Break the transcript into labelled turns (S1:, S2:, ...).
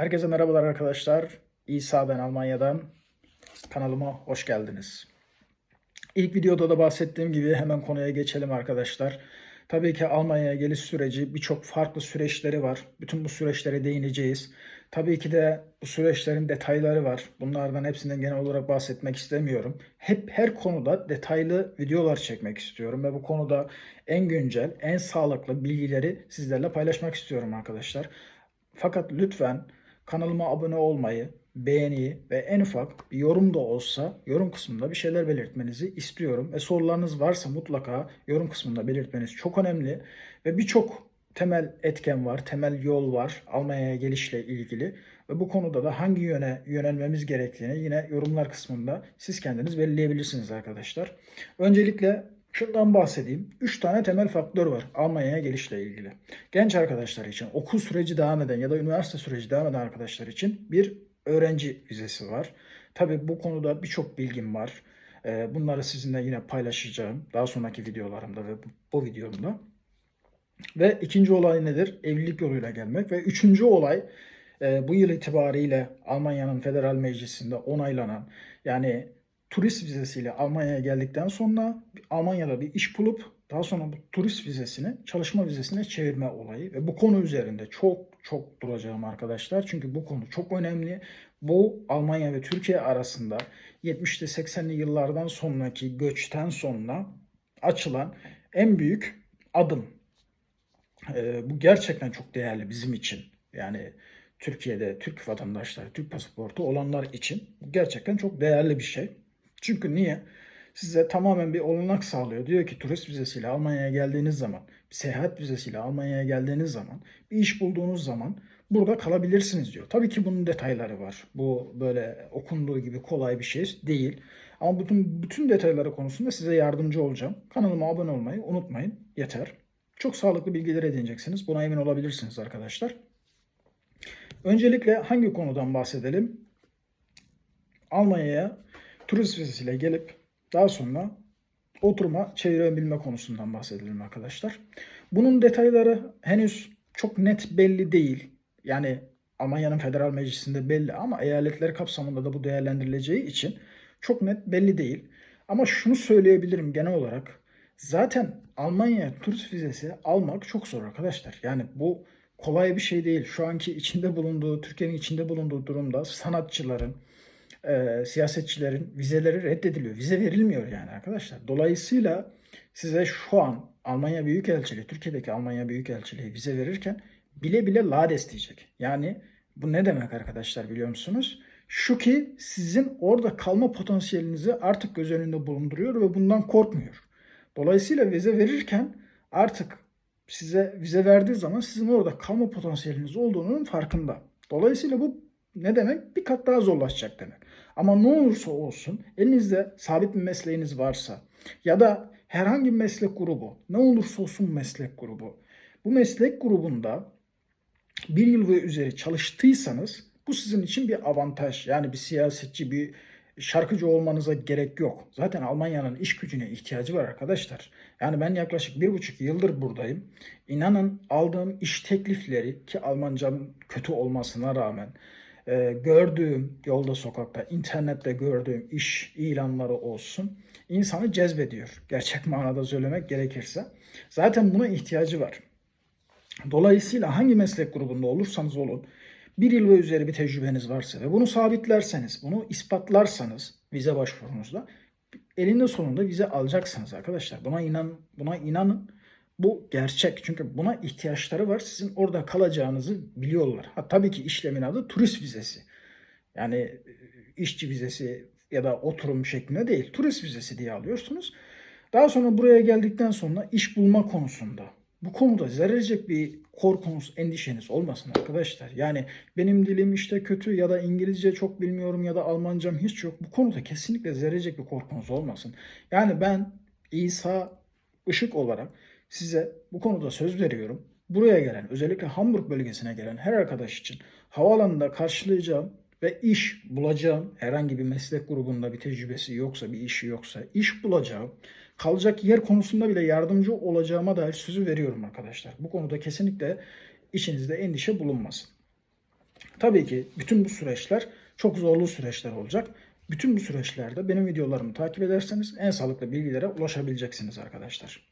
S1: Herkese merhabalar arkadaşlar. İsa ben Almanya'dan. Kanalıma hoş geldiniz. İlk videoda da bahsettiğim gibi hemen konuya geçelim arkadaşlar. Tabii ki Almanya'ya geliş süreci birçok farklı süreçleri var. Bütün bu süreçlere değineceğiz. Tabii ki de bu süreçlerin detayları var. Bunlardan hepsinden genel olarak bahsetmek istemiyorum. Hep her konuda detaylı videolar çekmek istiyorum ve bu konuda en güncel, en sağlıklı bilgileri sizlerle paylaşmak istiyorum arkadaşlar. Fakat lütfen kanalıma abone olmayı, beğeniyi ve en ufak bir yorum da olsa yorum kısmında bir şeyler belirtmenizi istiyorum. Ve sorularınız varsa mutlaka yorum kısmında belirtmeniz çok önemli. Ve birçok temel etken var, temel yol var Almanya'ya gelişle ilgili. Ve bu konuda da hangi yöne yönelmemiz gerektiğini yine yorumlar kısmında siz kendiniz belirleyebilirsiniz arkadaşlar. Öncelikle Şundan bahsedeyim. 3 tane temel faktör var Almanya'ya gelişle ilgili. Genç arkadaşlar için, okul süreci devam eden ya da üniversite süreci devam eden arkadaşlar için bir öğrenci vizesi var. Tabi bu konuda birçok bilgim var. Ee, Bunları sizinle yine paylaşacağım daha sonraki videolarımda ve bu, videomda. Ve ikinci olay nedir? Evlilik yoluyla gelmek. Ve üçüncü olay e, bu yıl itibariyle Almanya'nın federal meclisinde onaylanan yani turist vizesiyle Almanya'ya geldikten sonra Almanya'da bir iş bulup daha sonra bu turist vizesini çalışma vizesine çevirme olayı ve bu konu üzerinde çok çok duracağım arkadaşlar. Çünkü bu konu çok önemli. Bu Almanya ve Türkiye arasında 70'li 80'li yıllardan sonraki göçten sonra açılan en büyük adım. Ee, bu gerçekten çok değerli bizim için. Yani Türkiye'de Türk vatandaşları, Türk pasaportu olanlar için gerçekten çok değerli bir şey. Çünkü niye? Size tamamen bir olanak sağlıyor. Diyor ki turist vizesiyle Almanya'ya geldiğiniz zaman, bir seyahat vizesiyle Almanya'ya geldiğiniz zaman, bir iş bulduğunuz zaman burada kalabilirsiniz diyor. Tabii ki bunun detayları var. Bu böyle okunduğu gibi kolay bir şey değil. Ama bütün bütün detayları konusunda size yardımcı olacağım. Kanalıma abone olmayı unutmayın. Yeter. Çok sağlıklı bilgiler edineceksiniz. Buna emin olabilirsiniz arkadaşlar. Öncelikle hangi konudan bahsedelim? Almanya'ya turist vizesiyle gelip daha sonra oturma çevirebilme konusundan bahsedelim arkadaşlar. Bunun detayları henüz çok net belli değil. Yani Almanya'nın federal meclisinde belli ama eyaletler kapsamında da bu değerlendirileceği için çok net belli değil. Ama şunu söyleyebilirim genel olarak. Zaten Almanya turist vizesi almak çok zor arkadaşlar. Yani bu kolay bir şey değil. Şu anki içinde bulunduğu, Türkiye'nin içinde bulunduğu durumda sanatçıların, e, siyasetçilerin vizeleri reddediliyor. Vize verilmiyor yani arkadaşlar. Dolayısıyla size şu an Almanya Büyükelçiliği, Türkiye'deki Almanya Büyükelçiliği vize verirken bile bile lades diyecek. Yani bu ne demek arkadaşlar biliyor musunuz? Şu ki sizin orada kalma potansiyelinizi artık göz önünde bulunduruyor ve bundan korkmuyor. Dolayısıyla vize verirken artık size vize verdiği zaman sizin orada kalma potansiyeliniz olduğunun farkında. Dolayısıyla bu ne demek? Bir kat daha zorlaşacak demek. Ama ne olursa olsun elinizde sabit bir mesleğiniz varsa ya da herhangi bir meslek grubu, ne olursa olsun meslek grubu. Bu meslek grubunda bir yıl ve üzeri çalıştıysanız bu sizin için bir avantaj. Yani bir siyasetçi, bir şarkıcı olmanıza gerek yok. Zaten Almanya'nın iş gücüne ihtiyacı var arkadaşlar. Yani ben yaklaşık bir buçuk yıldır buradayım. İnanın aldığım iş teklifleri ki Almancam kötü olmasına rağmen e, gördüğüm yolda sokakta internette gördüğüm iş ilanları olsun insanı cezbediyor. Gerçek manada söylemek gerekirse. Zaten buna ihtiyacı var. Dolayısıyla hangi meslek grubunda olursanız olun bir yıl ve üzeri bir tecrübeniz varsa ve bunu sabitlerseniz, bunu ispatlarsanız vize başvurunuzda elinde sonunda vize alacaksınız arkadaşlar. Buna inan, buna inanın. Bu gerçek. Çünkü buna ihtiyaçları var. Sizin orada kalacağınızı biliyorlar. Ha, tabii ki işlemin adı turist vizesi. Yani e, işçi vizesi ya da oturum şeklinde değil. Turist vizesi diye alıyorsunuz. Daha sonra buraya geldikten sonra iş bulma konusunda bu konuda zerrecek bir korkunuz, endişeniz olmasın arkadaşlar. Yani benim dilim işte kötü ya da İngilizce çok bilmiyorum ya da Almancam hiç yok. Bu konuda kesinlikle zerrecek bir korkunuz olmasın. Yani ben İsa Işık olarak size bu konuda söz veriyorum. Buraya gelen, özellikle Hamburg bölgesine gelen her arkadaş için havaalanında karşılayacağım ve iş bulacağım. Herhangi bir meslek grubunda bir tecrübesi yoksa, bir işi yoksa iş bulacağım. Kalacak yer konusunda bile yardımcı olacağıma dair sözü veriyorum arkadaşlar. Bu konuda kesinlikle içinizde endişe bulunmasın. Tabii ki bütün bu süreçler çok zorlu süreçler olacak. Bütün bu süreçlerde benim videolarımı takip ederseniz en sağlıklı bilgilere ulaşabileceksiniz arkadaşlar.